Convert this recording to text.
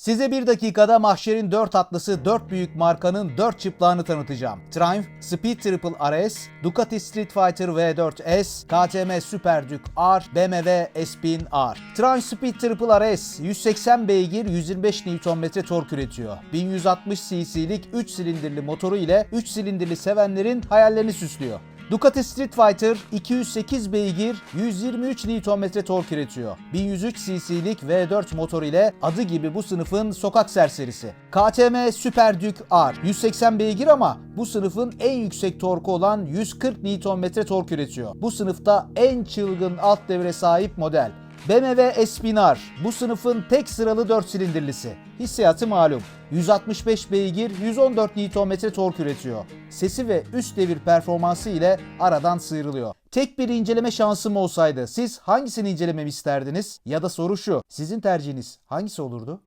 Size bir dakikada mahşerin 4 atlısı 4 büyük markanın 4 çıplağını tanıtacağım. Triumph, Speed Triple RS, Ducati Street Fighter V4S, KTM Super Duke R, BMW S1000 R. Triumph Speed Triple RS 180 beygir 125 Nm tork üretiyor. 1160 cc'lik 3 silindirli motoru ile 3 silindirli sevenlerin hayallerini süslüyor. Ducati Street Fighter 208 beygir 123 Nm tork üretiyor. 1103 cc'lik V4 motor ile adı gibi bu sınıfın sokak serserisi. KTM Super Duke R 180 beygir ama bu sınıfın en yüksek torku olan 140 Nm tork üretiyor. Bu sınıfta en çılgın alt devre sahip model. BMW S1000R bu sınıfın tek sıralı 4 silindirlisi. Hissiyatı malum. 165 beygir 114 Nm tork üretiyor. Sesi ve üst devir performansı ile aradan sıyrılıyor. Tek bir inceleme şansım olsaydı siz hangisini incelememi isterdiniz? Ya da soru şu, sizin tercihiniz hangisi olurdu?